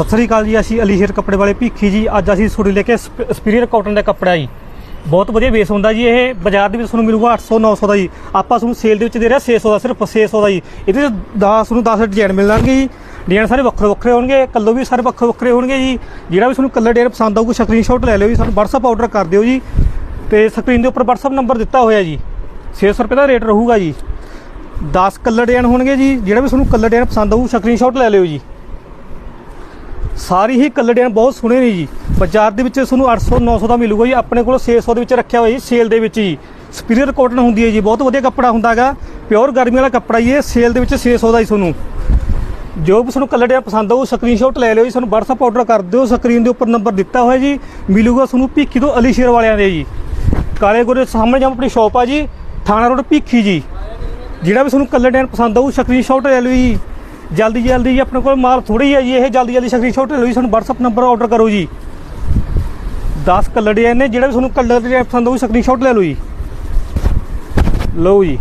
ਸਤਿ ਸ੍ਰੀ ਅਕਾਲ ਜੀ, ਅਸੀਂ ਅਲੀਸ਼ੇਰ ਕੱਪੜੇ ਵਾਲੇ ਭੀਖੀ ਜੀ। ਅੱਜ ਅਸੀਂ ਤੁਹਾਡੇ ਲੈ ਕੇ ਸਪੀਰੀਅਰ ਕਾਟਨ ਦਾ ਕੱਪੜਾ ਜੀ। ਬਹੁਤ ਵਧੀਆ ਬੇਸ ਹੁੰਦਾ ਜੀ, ਇਹ ਬਾਜ਼ਾਰ ਦੇ ਵਿੱਚ ਤੁਹਾਨੂੰ ਮਿਲੂਗਾ 800 900 ਦਾ ਜੀ। ਆਪਾਂ ਤੁਹਾਨੂੰ ਸੇਲ ਦੇ ਵਿੱਚ ਦੇ ਰਿਹਾ 600 ਦਾ, ਸਿਰਫ 600 ਦਾ ਜੀ। ਇਹਦੇ 'ਚ 10 ਨੂੰ 10 ਡਿਜ਼ਾਈਨ ਮਿਲ ਜਾਣਗੇ ਜੀ। ਡਿਜ਼ਾਈਨ ਸਾਰੇ ਵੱਖਰੇ ਵੱਖਰੇ ਹੋਣਗੇ ਕੱਲੋ ਵੀ ਸਾਰੇ ਵੱਖਰੇ ਵੱਖਰੇ ਹੋਣਗੇ ਜੀ। ਜਿਹੜਾ ਵੀ ਤੁਹਾਨੂੰ ਕਲਰ ਡਿਜ਼ਾਈਨ ਪਸੰਦ ਆਊਗਾ ਸਕਰੀਨਸ਼ਾਟ ਲੈ ਲਿਓ ਜੀ, ਸਾਨੂੰ WhatsApp ਆਰਡਰ ਕਰ ਦਿਓ ਜੀ। ਤੇ ਸਕਰੀਨ ਦੇ ਉੱਪਰ WhatsApp ਨੰਬਰ ਦਿੱਤਾ ਹੋਇਆ ਜੀ। 600 ਰੁਪਏ ਦਾ ਰੇਟ ਰਹੂਗਾ ਜੀ। 10 ਕਲਰ ਡਿਜ਼ਾਈਨ ਹੋਣਗੇ ਜੀ। ਜਿਹੜਾ ਵੀ ਤੁਹਾਨੂੰ ਕਲਰ ਡਿਜ਼ਾਈਨ ਪਸੰਦ ਆਊ ਸਕਰੀਨਸ਼ਾਟ ਲੈ ਲਿਓ ਜੀ। ਸਾਰੀ ਹੀ ਕਲਰ ਡਿਜ਼ਾਈਨ ਬਹੁਤ ਸੋਹਣੇ ਨੇ ਜੀ। ਬਾਜ਼ਾਰ ਦੇ ਵਿੱਚ ਤੁਹਾਨੂੰ 800 900 ਦਾ ਮਿਲੂਗਾ ਜੀ। ਆਪਣੇ ਕੋਲ 600 ਦੇ ਵਿੱਚ ਰੱਖਿਆ ਹੋਇਆ ਜੀ, ਸੇਲ ਦੇ ਵਿੱਚ ਜੀ। ਸੁਪੀਰੀਅਰ ਕਾਟਨ ਹੁੰਦੀ ਹੈ ਜੀ, ਬਹੁਤ ਵਧੀਆ ਕੱਪੜਾ ਹੁੰਦਾਗਾ ਪਿਓਰ ਗਰਮੀ ਵਾਲਾ ਕੱਪੜਾ ਜੀ ਇਹ ਸੇਲ ਦੇ ਵਿੱਚ 600 ਦਾ ਹੀ ਤੁਹਾਨੂੰ। ਜੋ ਵੀ ਤੁਹਾਨੂੰ ਕਲਰ ਡਿਜ਼ਾਈਨ ਪਸੰਦ ਆਊ ਸਕਰੀਨਸ਼ਾਟ ਲੈ ਲਿਓ ਜੀ, ਸਾਨੂੰ WhatsApp ਆਰਡਰ ਕਰ ਦਿਓ ਸਕਰੀਨ ਦੇ ਉੱਪਰ ਨੰਬਰ ਦਿੱਤਾ ਹੋਇਆ ਜੀ। ਮਿਲੂਗਾ ਤੁਹਾਨੂੰ ਭੀਖੀ ਤੋਂ ਅਲੀ ਸ਼ੇਰ ਵਾਲਿਆਂ ਦੇ ਜੀ। ਕਾਲੇ ਗੋਰੇ ਸਾਹਮਣੇ ਜਾਂ ਆਪਣੀ ਸ਼ਾਪ ਆ ਜੀ, ਥਾਣਾ ਰੋਡ ਭੀਖੀ ਜੀ। ਜਿਹੜਾ ਵੀ ਤੁਹਾਨੂੰ ਕਲਰ ਡਿਜ਼ਾਈਨ ਪਸੰਦ ਆਊ ਸਕਰੀਨਸ਼ਾਟ ਲੈ ਲਓ ਜੀ। ਜਲਦੀ ਜਲਦੀ ਜੀ ਆਪਣੇ ਕੋਲ ਮਾਲ ਥੋੜੀ ਹੈ ਜੀ, ਇਹ ਜਲਦੀ ਜਲਦੀ ਸਕਰੀਨਸ਼ਾਟ ਲੈ ਲਓ ਜੀ, ਸਾਨੂੰ WhatsApp ਨੰਬਰ ਆਰਡਰ ਕਰੋ ਜੀ। 10 ਕਲਰ ਡਿਜ਼ਾਈਨ ਨੇ, ਜਿਹੜਾ ਵੀ ਤੁਹਾਨੂੰ ਕਲਰ ਡਿਜ਼ਾਈਨ ਪਸੰਦ ਆਊ ਸਕਰੀਨਸ਼ਾਟ ਲੈ ਲਓ ਜੀ। ਲਓ ਜੀ।